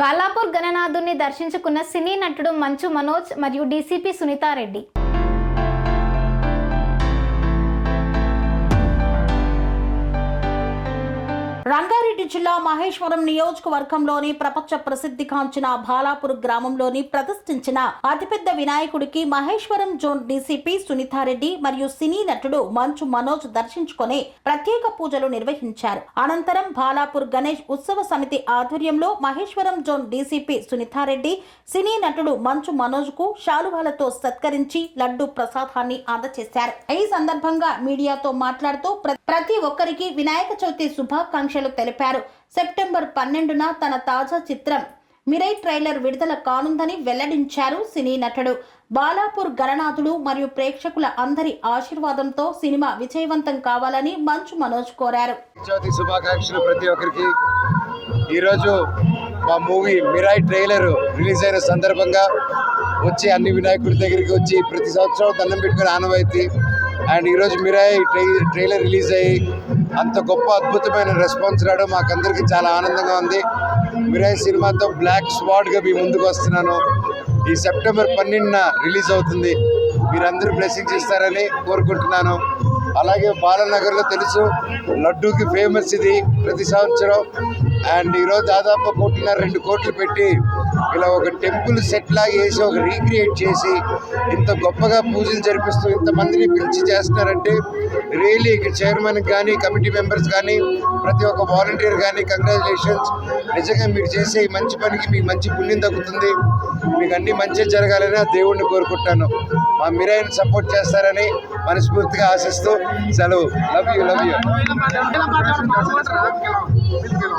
బాలాపూర్ గణనాథుని దర్శించుకున్న సినీ నటుడు మంచు మనోజ్ మరియు డీసీపీ సునీతారెడ్డి. రంగారెడ్డి జిల్లా మహేశ్వరం నియోజకవర్గంలోని ప్రపంచ ప్రసిద్ధిగాంచిన బాలాపూర్ గ్రామంలోని ప్రతిష్ఠించిన అతిపెద్ద వినాయకుడికి మహేశ్వరం జోన్ డీసీపీ సునీతారెడ్డి మరియు సినీ నటుడు మంచు మనోజ్ దర్శించుకొని ప్రత్యేక పూజలు నిర్వహించారు. అనంతరం బాలాపూర్ గణేష్ ఉత్సవ సమితి ఆధ్వర్యంలో Maheshwaram zone DCP Sunitha Reddy cine నటుడు మంచు మనోజ్కు శాలువాలతో సత్కరించి లడ్డు ప్రసాదాన్ని అందజేశారు ఈ సందర్భంగా మీడియాతో మాట్లాడుతూ ప్రతి ఒక్కరికి వినాయక చవితి శుభాకాంక్షలు తెలిపారు. సెప్టెంబర్ పన్నెండున తన తాజా చిత్రం మిరై ట్రైలర్ విడుదల కానుందని వెల్లడించారు సినీ నటుడు. బాలాపూర్ గణనాథుడు మరియు ప్రేక్షకుల అందరి ఆశీర్వాదంతో సినిమా విజయవంతం కావాలని మంచు మనోజ్ కోరారు. శుభాకాంక్షలు ప్రతి ఒక్కరికి. ఈరోజు మా మూవీ మిరాయ్ ట్రైలర్ రిలీజ్ అయిన సందర్భంగా వచ్చి అన్ని వినాయకుడి దగ్గరికి వచ్చి ప్రతి సంవత్సరం దండం పెట్టుకుని ఆనవాయితీ. అండ్ ఈరోజు మిరాయ్ ట్రై ట్రైలర్ రిలీజ్ అయ్యి అంత గొప్ప అద్భుతమైన రెస్పాన్స్ రావడం మాకందరికీ చాలా ఆనందంగా ఉంది. మిరాయి సినిమాతో బ్లాక్ స్వాడ్గా మీ ముందుకు వస్తున్నాను. ఈ సెప్టెంబర్ పన్నెండున రిలీజ్ అవుతుంది. మీరందరూ బ్లెస్సింగ్స్ ఇస్తారని కోరుకుంటున్నాను. అలాగే బాలనగర్లో తెలుసు లడ్డూకి ఫేమస్ ఇది ప్రతి సంవత్సరం. అండ్ ఈరోజు దాదాపు కోటిన్నర రెండు కోట్లు పెట్టి ఇలా ఒక టెంపుల్ సెట్ లాగా వేసి ఒక రీక్రియేట్ చేసి ఇంత గొప్పగా పూజలు జరిపిస్తూ ఇంతమందిని పిలిచి చేస్తున్నారంటే రియలీ ఇక్కడ చైర్మన్ కానీ కమిటీ మెంబర్స్ కానీ ప్రతి ఒక్క వాలంటీర్ కానీ కంగ్రాచులేషన్స్ నిజంగా మీరు చేసే ఈ మంచి పనికి మీకు మంచి పుణ్యం దక్కుతుంది. మీకు అన్ని మంచి జరగాలని ఆ దేవుణ్ణి కోరుకుంటాను. మా మీరైన సపోర్ట్ చేస్తారని మనస్ఫూర్తిగా ఆశిస్తూ సెలవు. లవ్ యూ లవ్ యూ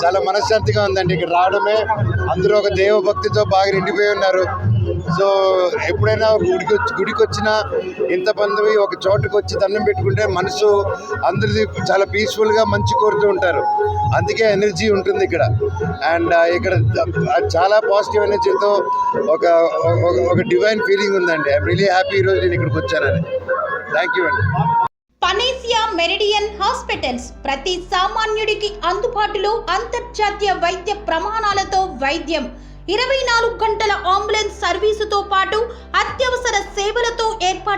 చాలా మనశ్శాంతిగా ఉందండి. ఇక్కడ రావడమే. అందరూ ఒక దేవభక్తితో బాగా నిండిపోయి ఉన్నారు. సో ఎప్పుడైనా గుడికి వచ్చి గుడికి వచ్చినా ఇంతమంది ఒక చోటుకు వచ్చి దండం పెట్టుకుంటే మనసు అందరిది చాలా పీస్ఫుల్గా మంచి కోరుతూ ఉంటారు. అందుకే ఎనర్జీ ఉంటుంది ఇక్కడ. అండ్ uh, ఇక్కడ చాలా పాజిటివ్ ఎనర్జీతో ఒక ఒక- ఒక డివైన్ ఫీలింగ్ ఉందండి. ఐఎమ్ రియలీ హ్యాపీ ఈరోజు నేను ఇక్కడికి వచ్చానని. థ్యాంక్ యూ అండి. పనేసియా మెరిడియన్ హాస్పిటల్స్ ప్రతి సామాన్యుడికి అందుబాటులో అంతర్జాతీయ వైద్య ప్రమాణాలతో వైద్యం. ఇరవై నాలుగు గంటల అంబులెన్స్